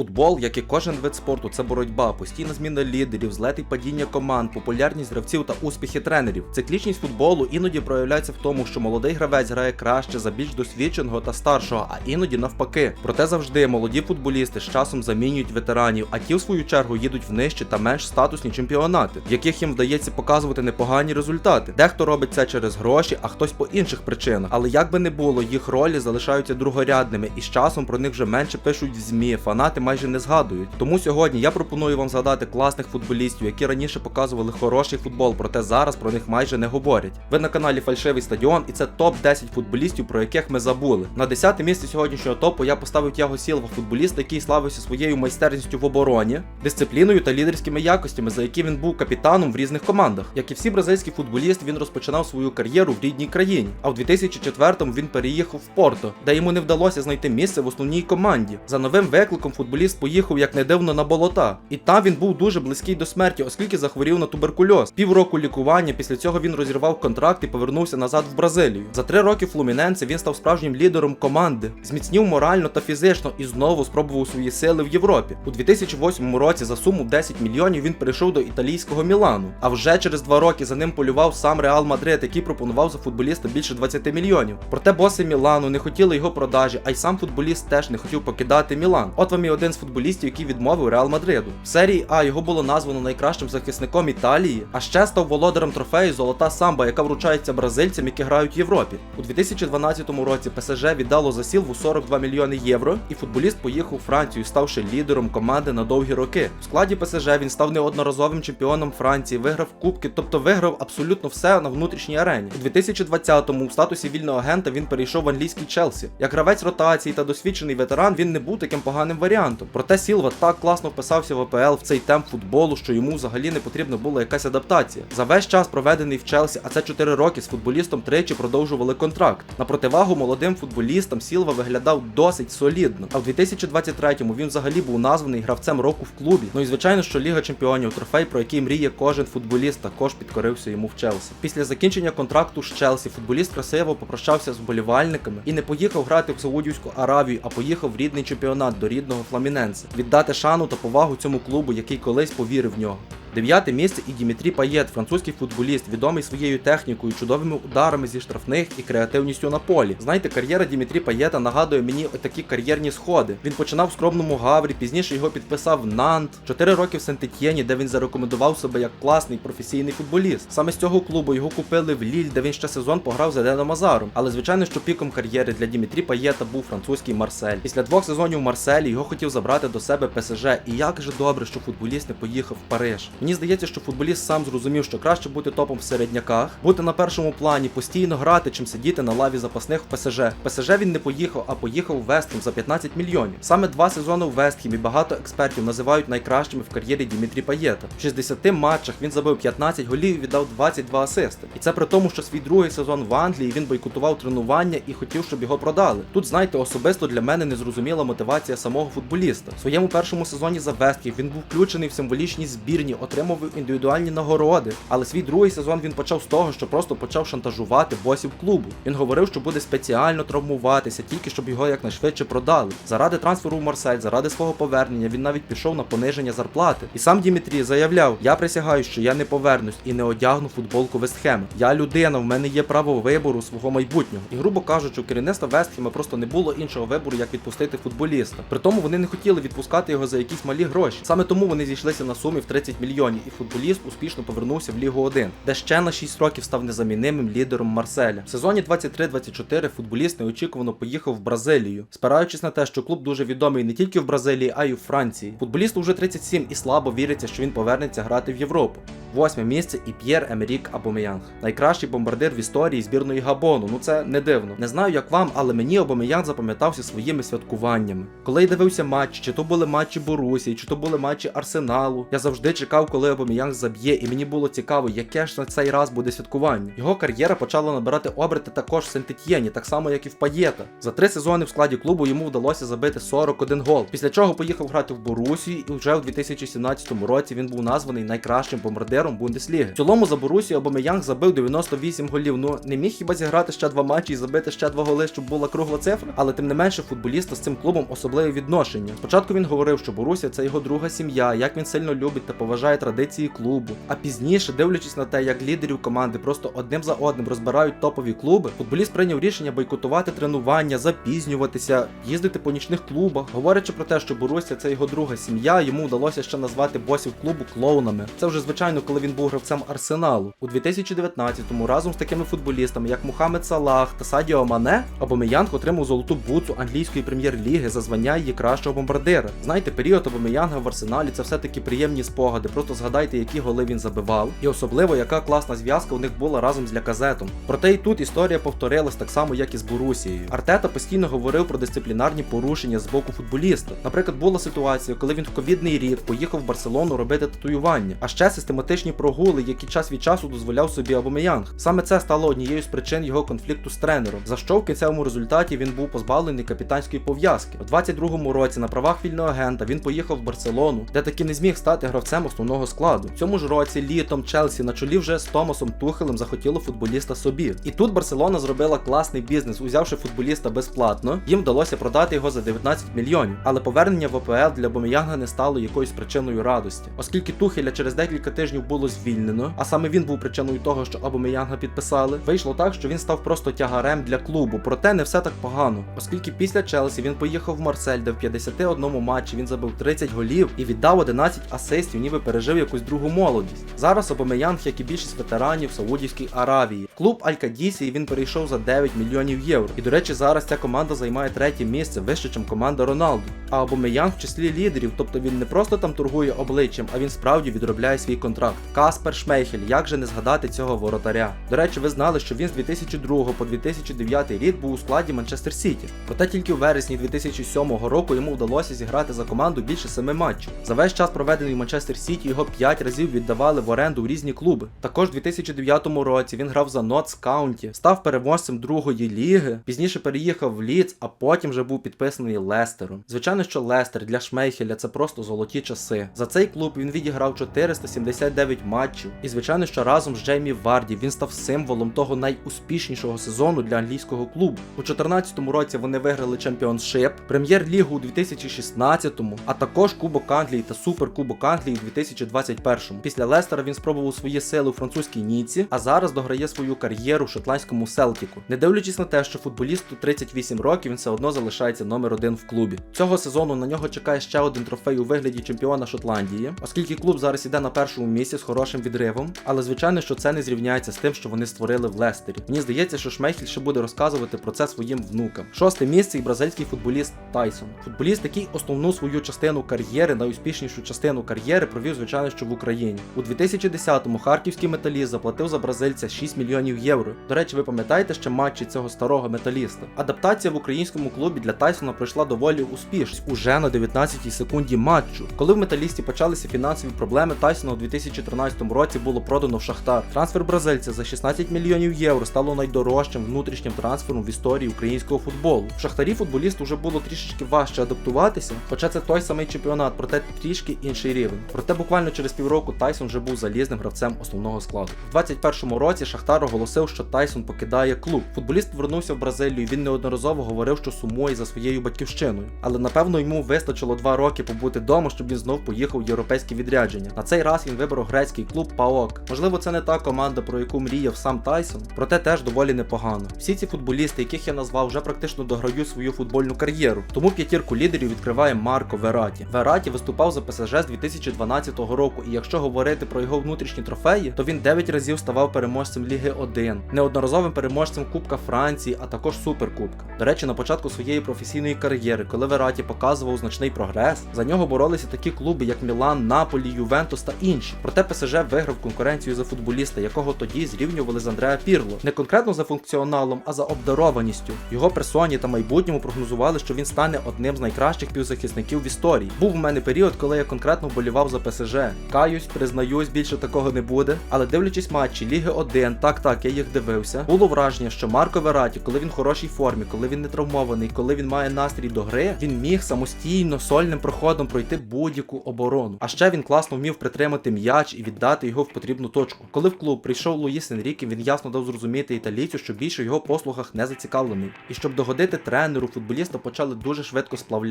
Футбол, як і кожен вид спорту, це боротьба, постійна зміна лідерів, злет і падіння команд, популярність гравців та успіхи тренерів. Циклічність футболу іноді проявляється в тому, що молодий гравець грає краще за більш досвідченого та старшого, а іноді навпаки. Проте завжди молоді футболісти з часом замінюють ветеранів, а ті, в свою чергу, їдуть в нижчі та менш статусні чемпіонати, в яких їм вдається показувати непогані результати. Дехто робить це через гроші, а хтось по інших причинах. Але як би не було, їх ролі залишаються другорядними, і з часом про них вже менше пишуть в змі, фанати майже не згадують. Тому сьогодні я пропоную вам згадати класних футболістів, які раніше показували хороший футбол, проте зараз про них майже не говорять. Ви на каналі Фальшивий Стадіон, і це топ 10 футболістів, про яких ми забули. На 10 місці сьогоднішнього топу я поставив Тяго Сілва, футболіст, який славився своєю майстерністю в обороні, дисципліною та лідерськими якостями, за які він був капітаном в різних командах. Як і всі бразильські футболісти, він розпочинав свою кар'єру в рідній країні. А в 2004-му він переїхав в Порто, де йому не вдалося знайти місце в основній команді. За новим викликом футболіст поїхав як не дивно на болота. І там він був дуже близький до смерті, оскільки захворів на туберкульоз. Півроку лікування. Після цього він розірвав контракт і повернувся назад в Бразилію. За три роки в Флуміненці він став справжнім лідером команди, зміцнів морально та фізично і знову спробував свої сили в Європі. У 2008 році за суму 10 мільйонів він перейшов до італійського Мілану. А вже через два роки за ним полював сам Реал Мадрид, який пропонував за футболіста більше 20 мільйонів. Проте боси Мілану не хотіли його продажі, а й сам футболіст теж не хотів покидати Мілан. От вам і один з футболістів, який відмовив Реал Мадриду. В серії А його було названо найкращим захисником Італії, а ще став володарем трофею Золота самба, яка вручається бразильцям, які грають в Європі. У 2012 році ПСЖ віддало за сілву 42 мільйони євро, і футболіст поїхав у Францію, ставши лідером команди на довгі роки. У складі ПСЖ він став неодноразовим чемпіоном Франції, виграв кубки, тобто виграв абсолютно все на внутрішній арені. У 2020-му у статусі вільного агента він перейшов в англійський Челсі. Як гравець ротації та досвідчений ветеран, він не був таким поганим варіантом. Проте Сілва так класно вписався в АПЛ в цей темп футболу, що йому взагалі не потрібна була якась адаптація. За весь час проведений в Челсі, а це 4 роки з футболістом тричі продовжували контракт. На противагу молодим футболістам Сілва виглядав досить солідно. А в 2023-му він взагалі був названий гравцем року в клубі. Ну і звичайно, що Ліга Чемпіонів трофей, про який мріє кожен футболіст, також підкорився йому в Челсі. Після закінчення контракту з Челсі футболіст красиво попрощався з вболівальниками і не поїхав грати в Саудівську Аравію, а поїхав в рідний чемпіонат до рідного Фламіненса. Віддати шану та повагу цьому клубу, який колись повірив в нього. Дев'яте місце і Дімітрі Паєт, французький футболіст, відомий своєю технікою, чудовими ударами зі штрафних і креативністю на полі. Знаєте, кар'єра Дімітрі Паєта нагадує мені такі кар'єрні сходи. Він починав в скромному гаврі, пізніше його підписав Нант, 4 роки в Сент-Етьєні, де він зарекомендував себе як класний професійний футболіст. Саме з цього клубу його купили в Ліль, де він ще сезон пограв за Деном Азаром. Але звичайно, що піком кар'єри для Дімітрі Паєта був французький Марсель. Після двох сезонів в Марселі його хотів забрати до себе ПСЖ. І як же добре, що футболіст не поїхав в Париж. Мені здається, що футболіст сам зрозумів, що краще бути топом в середняках, бути на першому плані, постійно грати, чим сидіти на лаві запасних в ПСЖ. В ПСЖ він не поїхав, а поїхав у Вестхем за 15 мільйонів. Саме два сезони у Вестхемі багато експертів називають найкращими в кар'єрі Дімітрі Паєта. В 60 матчах він забив 15 голів і віддав 22 асисти. І це при тому, що свій другий сезон в Англії він бойкотував тренування і хотів, щоб його продали. Тут, знаєте, особисто для мене незрозуміла мотивація самого футболіста. В своєму першому сезоні за Вестхем він був включений в символічні збірні, отримав індивідуальні нагороди. Але свій другий сезон він почав з того, що просто почав шантажувати босів клубу. Він говорив, що буде спеціально травмуватися, тільки щоб його якнайшвидше продали. Заради трансферу в Марсель, заради свого повернення, він навіть пішов на пониження зарплати. І сам Дімітрій заявляв: Я присягаю, що я не повернусь і не одягну футболку Вестхема. Я людина, в мене є право вибору свого майбутнього. І грубо кажучи, у керівництва Вестхема просто не було іншого вибору, як відпустити футболіста. При тому вони не хотіли відпускати його за якісь малі гроші. Саме тому вони зійшлися на сумі в 30 мільйонів, і футболіст успішно повернувся в Лігу 1, де ще на 6 років став незамінимим лідером Марселя. В сезоні 23-24 футболіст неочікувано поїхав в Бразилію, спираючись на те, що клуб дуже відомий не тільки в Бразилії, а й у Франції. Футболісту вже 37 і слабо віриться, що він повернеться грати в Європу. Восьме місце і П'єр Емерік Абомеянг. Найкращий бомбардир в історії збірної Габону. Ну це не дивно. Не знаю, як вам, але мені Абомеянг запам'ятався своїми святкуваннями. Коли я дивився матчі, чи то були матчі Борусії, чи то були матчі Арсеналу, я завжди чекав, коли Обоміянг заб'є, і мені було цікаво, яке ж на цей раз буде святкування. Його кар'єра почала набирати оберти також в Сентетьєні, так само як і в Паєта. За три сезони в складі клубу йому вдалося забити 41 гол. Після чого поїхав грати в Борусію, і вже у 2017 році він був названий найкращим бомбардиром Бундесліги. В цілому за Борусію Обомеянг забив 98 голів. Ну не міг хіба зіграти ще два матчі і забити ще два голи, щоб була кругла цифра. Але тим не менше, футболіста з цим клубом особливе відношення. Спочатку він говорив, що Борусія це його друга сім'я, як він сильно любить та поважає традиції клубу. А пізніше, дивлячись на те, як лідерів команди просто одним за одним розбирають топові клуби, футболіст прийняв рішення бойкотувати тренування, запізнюватися, їздити по нічних клубах. Говорячи про те, що Борусія це його друга сім'я, йому вдалося ще назвати босів клубу клоунами. Це вже звичайно, коли він був гравцем арсеналу. У 2019-му разом з такими футболістами, як Мухаммед Салах та Садіо Мане, Обомеянг отримав золоту буцу англійської прем'єр-ліги за звання її кращого бомбардира. Знаєте, період Обомеянга в арсеналі це все таки приємні спогади. Просто згадайте, які голи він забивав, і особливо яка класна зв'язка у них була разом з Ляказетом. Проте і тут історія повторилась так само, як і з Борусією. Артета постійно говорив про дисциплінарні порушення з боку футболіста. Наприклад, була ситуація, коли він в ковідний рік поїхав в Барселону робити татуювання, а ще систематичні прогули, які час від часу дозволяв собі Абомеянг. Саме це стало однією з причин його конфлікту з тренером, за що в кінцевому результаті він був позбавлений капітанської пов'язки. У 22-му році на правах вільного агента він поїхав в Барселону, де таки не зміг стати гравцем основного складу. В цьому ж році літом Челсі на чолі вже з Томасом Тухелем захотіло футболіста собі. І тут Барселона зробила класний бізнес, узявши футболіста безплатно. Їм вдалося продати його за 19 мільйонів. Але повернення в АПЛ для Бомеянга не стало якоюсь причиною радості, оскільки Тухеля через декілька тижнів було звільнено, а саме він був причиною того, що Абомеянга підписали. Вийшло так, що він став просто тягарем для клубу. Проте не все так погано, оскільки після Челсі він поїхав в Марсель, де в 51 матчі він забив 30 голів і віддав 11 асистів, ніби пережив якусь другу молодість. Зараз Обомеянг, як і більшість ветеранів Саудівській Аравії. В клуб Аль-Кадісі він перейшов за 9 мільйонів євро. І до речі, зараз ця команда займає третє місце вище, ніж команда Роналду. А Обомеянг в числі лідерів, тобто він не просто там торгує обличчям, а він справді відробляє свій контракт. Каспер Шмейхель, як же не згадати цього воротаря? До речі, ви знали, що він з 2002 по 2009 рік був у складі Манчестер Сіті. Проте тільки у вересні 2007 року йому вдалося зіграти за команду більше семи матчів. За весь час проведений в Манчестер Сіті його 5 разів віддавали в оренду в різні клуби. Також у 2009 році він грав за Нотс Каунті, став переможцем другої ліги, пізніше переїхав в Ліц, а потім вже був підписаний Лестером. Звичайно, що Лестер для Шмейхеля це просто золоті часи. За цей клуб він відіграв 479 матчів. І звичайно, що разом з Джеймі Варді він став символом того найуспішнішого сезону для англійського клубу. У 2014 році вони виграли чемпіоншип, прем'єр-лігу у 2016-му, а також Кубок Англії та Суперкубок Англії у 2021-му. Після Лестера він спробував свої сили у французькій Ніці, а зараз дограє свою кар'єру в шотландському Селтіку. Не дивлячись на те, що футболісту 38 років він все одно залишається номер один в клубі. Цього сезону на нього чекає ще один трофей у вигляді чемпіона Шотландії, оскільки клуб зараз іде на першому місці з хорошим відривом. Але звичайно, що це не зрівняється з тим, що вони створили в Лестері. Мені здається, що Шмейхель ще буде розказувати про це своїм внукам. Шосте місце і бразильський футболіст Тайсон. Футболіст, який основну свою частину кар'єри, найуспішнішу частину кар'єри провів, звичайно, що в Україні. У 2010-му харківський металіст заплатив за бразильця 6 мільйонів євро. До речі, ви пам'ятаєте ще матчі цього старого металіста? Адаптація в українському клубі для Тайсона пройшла доволі успішно. Уже на 19-й секунді матчу. Коли в металісті почалися фінансові проблеми, Тайсона у 2013 році було продано в Шахтар. Трансфер бразильця за 16 мільйонів євро стало найдорожчим внутрішнім трансфером в історії українського футболу. В Шахтарі футболісту вже було трішечки важче адаптуватися, хоча це той самий чемпіонат, проте трішки інший рівень. Проте буквально через півроку Тайсон вже був залізним гравцем основного складу. У 21-му році Шахтар оголосив, що Тайсон покидає клуб. Футболіст повернувся в Бразилію. Він неодноразово говорив, що сумує за своєю батьківщиною. Але напевно йому вистачило два роки побути вдома, щоб він знов поїхав в європейське відрядження. На цей раз він вибрав грецький клуб ПАОК. Можливо, це не та команда, про яку мріяв сам Тайсон, проте теж доволі непогано. Всі ці футболісти, яких я назвав, вже практично дограють свою футбольну кар'єру. Тому п'ятірку лідерів відкриває Марко Вераті. Вераті виступав за ПСЖ з 2012 року, і якщо говорити про його внутрішні трофеї, то він 9 разів ставав переможцем Ліги 1, неодноразовим переможцем Кубка Франції, а також Суперкубка. До речі, на початку своєї професійної кар'єри, коли Вераті показував значний прогрес, за нього боролися такі клуби, як Мілан, Наполі, Ювентус та інші. Проте ПСЖ виграв конкуренцію за футболіста, якого тоді зрівнювали з Андреа Пірло. Не конкретно за функціоналом, а за обдарованістю. Його персоні та майбутньому прогнозували, що він стане одним з найкращих півзахисників в історії. Був у мене період, коли я конкретно вболівав за ПСЖ Каюсь, признаюсь, більше такого не буде. Але дивлячись матчі Ліги 1, так так, я їх дивився. Було враження, що Марко Вераті, коли він в хорошій формі, коли він не травмований, коли він має настрій до гри, він міг самостійно сольним проходом пройти будь-яку оборону. А ще він класно вмів притримати м'яч і віддати його в потрібну точку. Коли в клуб прийшов Луїс Енріке, він ясно дав зрозуміти італійцю, що більше в його послугах не зацікавлений. І щоб догодити тренеру, футболіста почали дуже швидко сплавляти.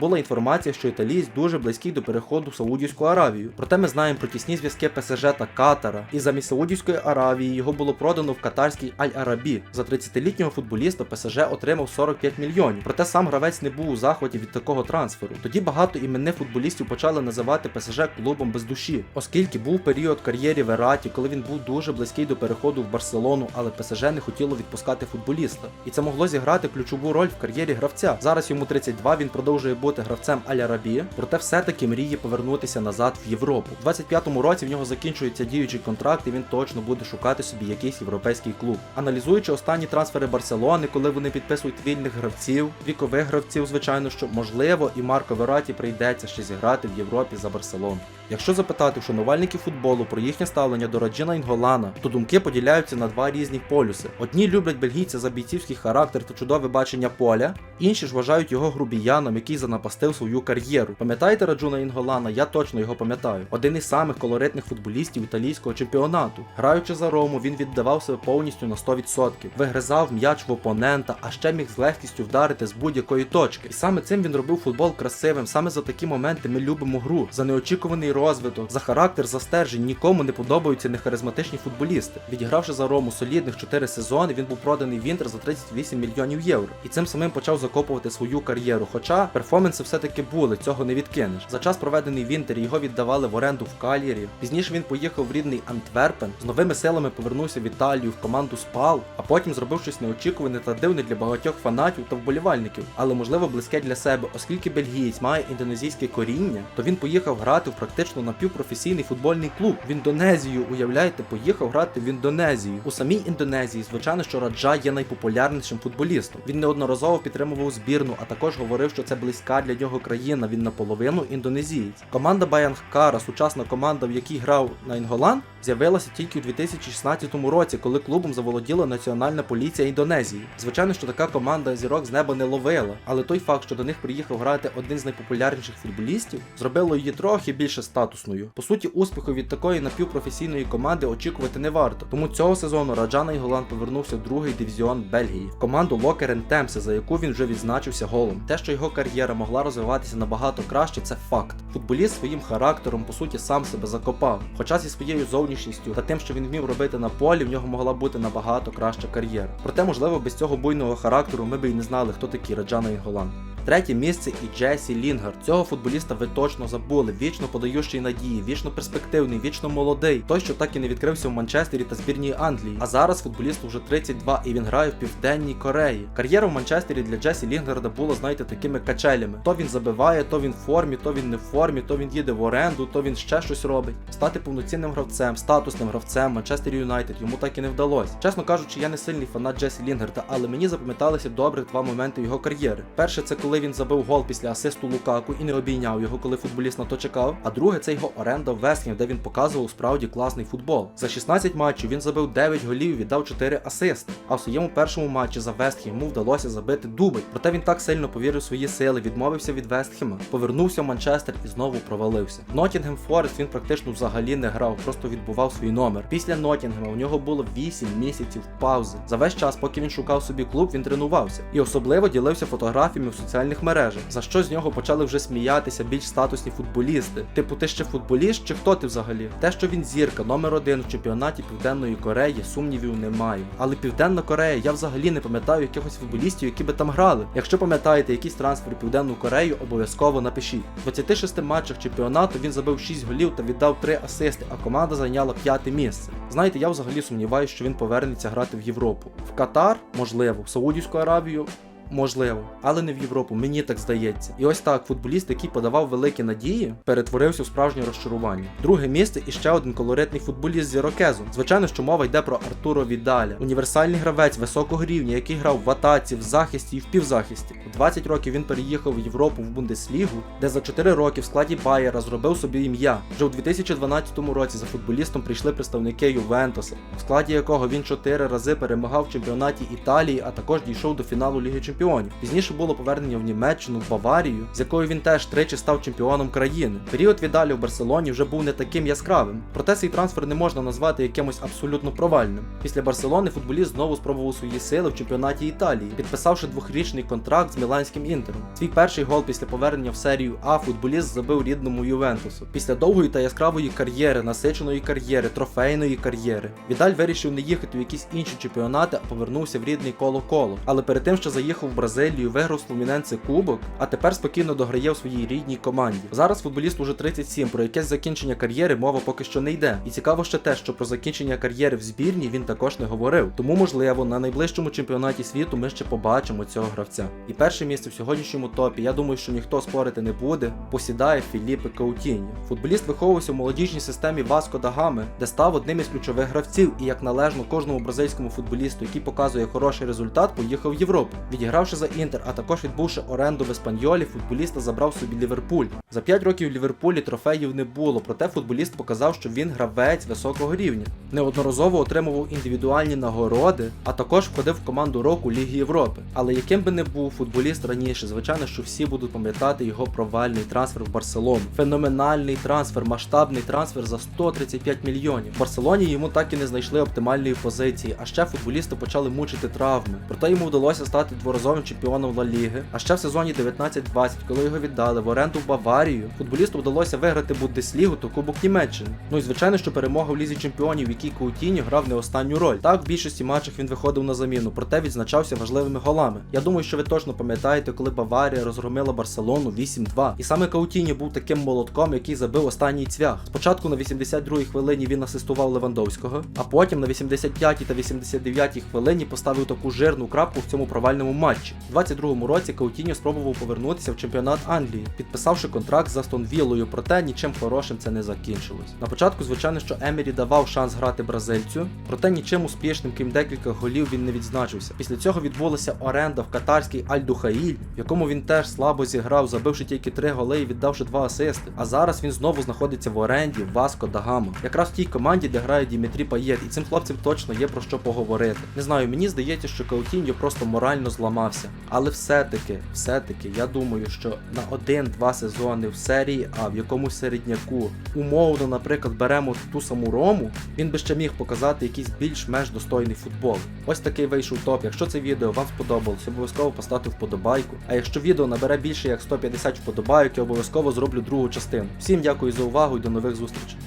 Була інформація, що італієць дуже близький до переходу в Саудівську Аравію. Проте ми знаємо про тісні зв'язки ПСЖ та Катара. І замість Саудівської Аравії його було продано в катарський Аль-Арабі. За 30-літнього футболіста ПСЖ отримав 45 мільйонів. Проте сам гравець не був у захваті від такого трансферу. Тоді багато іменних футболістів почали називати ПСЖ клубом без душі, оскільки був період кар'єри Вераті, коли він був дуже близький до переходу в Барселону, але ПСЖ не хотіло відпускати футболіста. І це могло зіграти ключову роль в кар'єрі гравця. Зараз йому 32, він продовжує бути гравцем Аля Рабі, проте все-таки мріє повернутися назад в Європу. У 25-му році в нього закінчується діючий контракт, і він точно буде шукати собі якийсь європейський клуб. Аналізуючи останні трансфери Барселони, коли вони підписують вільних гравців, вікових гравців, звичайно, що можливо і Марко Вераті прийдеться ще зіграти в Європі за Барселону. Якщо запитати шанувальників футболу про їхнє ставлення до Раджина Інголана, то думки поділяються на два різні полюси. Одні люблять бельгійця за бійцівський характер та чудове бачення поля, інші ж вважають його грубіяном, який занапастив свою кар'єру. Пам'ятаєте Раджуна Інголана? Я точно його пам'ятаю. Один із самих колоритних футболістів італійського чемпіонату. Граючи за Рому, він віддавав себе повністю на 100%, вигризав м'яч в опонента, а ще міг з легкістю вдарити з будь-якої точки. І саме цим він робив футбол красивим. Саме за такі моменти ми любимо гру, за неочікуваний розвиток, за характер, за стержень. Нікому не подобаються нехаризматичні футболісти. Відігравши за Рому солідних 4 сезони, він був проданий в Інтер за 38 мільйонів євро. І цим самим почав закопувати свою кар'єру. Хоча перформанси все-таки були, цього не відкинеш. За час проведений в Інтері його віддавали в оренду в Кальєрі. Пізніше він поїхав в рідний Антверпен, з новими силами повернувся в Італію в команду Спал, а потім зробив щось неочікуване та дивне для багатьох фанатів та вболівальників, але можливо близьке для себе, оскільки бельгієць має індонезійське коріння, то він поїхав грати в практично напівпрофесійний футбольний клуб в Індонезію. Уявляєте, поїхав грати в Індонезію. У самій Індонезії, звичайно, що Раджа є найпопулярнішим футболістом. Він неодноразово підтримував збірну, а також говорив, що це близька для нього країна. Він наполовину індонезієць. Команда Баянхкара, сучасна команда, в якій грав на Інголан, з'явилася тільки у 2016 році, коли клубом заволоділа національна поліція Індонезії. Звичайно, що така команда зірок з неба не ловила, але той факт, що до них приїхав грати один з найпопулярніших футболістів, зробило її трохи більше статусною. По суті, успіху від такої напівпрофесійної команди очікувати не варто. Тому цього сезону Раджана Іголан повернувся в другий дивізіон Бельгії команду Локерен Темсе, за яку він вже відзначився голом. Те, що його кар'єра могла розвиватися набагато краще, це факт. Футболіст своїм характером, по суті, сам себе закопав. Хоча зі своєю зовнішністю та тим, що він вмів робити на полі, в нього могла бути набагато краща кар'єра. Проте, можливо, без цього буйного характеру ми б і не знали, хто такий Раджана Іголан. Третє місце і Джесі Лінгард. Цього футболіста ви точно забули. Вічно подаючий надії, вічно перспективний, вічно молодий. Той, що так і не відкрився в Манчестері та збірній Англії. А зараз футболісту вже 32 і він грає в південній Кореї. Кар'єра в Манчестері для Джесі Лінгарда була, знаєте, такими качелями. То він забиває, то він в формі, то він не в формі, то він їде в оренду, то він ще щось робить. Стати повноцінним гравцем, статусним гравцем Манчестер Юнайтед йому так і не вдалося. Чесно кажучи, я не сильний фанат Джесі Лінгарда, але мені запам'яталися добрих два моменти його кар'єри. Перше, це коли він забив гол після асисту Лукаку і не обійняв його, коли футболіст на то чекав. А друге, це його оренда в Вестхем, де він показував справді класний футбол. За 16 матчів він забив 9 голів віддав 4 асисти. А в своєму першому матчі за Вестхем йому вдалося забити дубль. Проте він так сильно повірив свої сили, відмовився від Вестхема, повернувся в Манчестер і знову провалився. В Ноттінгем Форест він практично взагалі не грав, просто відбував свій номер. Після Ноттінгема у нього було 8 місяців паузи. За весь час, поки він шукав собі клуб, він тренувався і особливо ділився фотографіями в соціальних мережах, за що з нього почали вже сміятися більш статусні футболісти. Типу, ти ще футболіст чи хто ти взагалі? Те, що він зірка, номер один в чемпіонаті Південної Кореї, сумнівів немає. Але Південна Корея, я взагалі не пам'ятаю якихось футболістів, які би там грали. Якщо пам'ятаєте якийсь трансфер Південну Корею, обов'язково напишіть. В 26 матчах чемпіонату він забив 6 голів та віддав 3 асисти, а команда зайняла п'яте місце. Знаєте, я взагалі сумніваюся, що він повернеться грати в Європу. В Катар, можливо, в Саудівську Аравію. Можливо, але не в Європу, мені так здається. І ось так, футболіст, який подавав великі надії, перетворився в справжнє розчарування. Друге місце і ще один колоритний футболіст з Ірокезу. Звичайно, що мова йде про Артуро Відаля, універсальний гравець високого рівня, який грав в атаці, в захисті і в півзахисті. У 20 років він переїхав в Європу в Бундеслігу, де за 4 роки в складі Байера зробив собі ім'я. Вже у 2012 році за футболістом прийшли представники Ювентуса, в складі якого він 4 рази перемагав в чемпіонаті Італії, а також дійшов до фіналу Ліги Чемпіонів. Пізніше було повернення в Німеччину, в Баварію, з якою він теж тричі став чемпіоном країни. Період віддалі в Барселоні вже був не таким яскравим. Проте цей трансфер не можна назвати якимось абсолютно провальним. Після Барселони футболіст знову спробував свої сили в чемпіонаті Італії, підписавши двохрічний контракт з Міланським інтером. Свій перший гол після повернення в серію А футболіст забив рідному Ювентусу. Після довгої та яскравої кар'єри, насиченої кар'єри, трофейної кар'єри. Відаль вирішив не їхати в якісь інші чемпіонати, а повернувся в рідний коло-коло. Але перед тим, що заїхав в Бразилію, виграв Флуміненце Кубок, а тепер спокійно дограє в своїй рідній команді. Зараз футболіст уже 37, про якесь закінчення кар'єри мова поки що не йде. І цікаво ще те, що про закінчення кар'єри в збірні він також не говорив. Тому, можливо, на найближчому чемпіонаті світу ми ще побачимо цього гравця. І перше місце в сьогоднішньому топі, я думаю, що ніхто спорити не буде, посідає Філіппе Каутіньо. Футболіст виховувався в молодіжній системі Васко да Гами, де став одним із ключових гравців, і як належно кожному бразильському футболісту, який показує хороший результат, поїхав в Європу. Відігравши за інтер, а також відбувши оренду в Еспаньолі, футболіста забрав собі Ліверпуль. За 5 років в Ліверпулі трофеїв не було, проте футболіст показав, що він гравець високого рівня. Неодноразово отримував індивідуальні нагороди, а також входив в команду року Ліги Європи. Але яким би не був футболіст раніше, звичайно, що всі будуть пам'ятати його провальний трансфер в Барселону. Феноменальний трансфер, масштабний трансфер за 135 мільйонів. В Барселоні йому так і не знайшли оптимальної позиції, а ще футболісти почали мучити травми. Проте йому вдалося стати дворазовим чемпіоном Ла Ліги. А ще в сезоні 19-20, коли його віддали в оренду в Баварію, футболісту вдалося виграти Бундеслігу та Кубок Німеччини. Ну і звичайно, що перемога в лізі чемпіонів, в якій Каутіньо грав не останню роль. Так, в більшості матчах він виходив на заміну, проте відзначався важливими голами. Я думаю, що ви точно пам'ятаєте, коли Баварія розгромила Барселону 8-2. І саме Каутіньо був таким молотком, який забив останній цвях. Спочатку на 82-й хвилині він асистував Левандовського, а потім на 85-й та 89-й хвилині поставив таку жирну крапку в цьому провальному матчі. У 22-му році Каутіньо спробував повернутися в чемпіонат Англії, підписавши контракт з Астон Віллою, проте нічим хорошим це не закінчилось. На початку, звичайно, що Емері давав шанс грати бразильцю, проте нічим успішним, крім декілька голів, він не відзначився. Після цього відбулася оренда в катарський Аль-Духаїль, в якому він теж слабо зіграв, забивши тільки три голи і віддавши два асисти. А зараз він знову знаходиться в оренді Васко да Гама. Якраз в тій команді, де грає Дімітрі Паєт, і цим хлопцям точно є про що поговорити. Не знаю, мені здається, що Каутіньо просто морально зламався. Але все-таки, все-таки, я думаю, що на один-два сезони в серії А, в якомусь середняку, умовно, наприклад, беремо ту саму рому, він би ще міг показати якийсь більш-менш достойний футбол. Ось такий вийшов топ. Якщо це відео вам сподобалось, обов'язково поставте вподобайку. А якщо відео набере більше як 150 вподобайок, я обов'язково зроблю другу частину. Всім дякую за увагу і до нових зустрічей.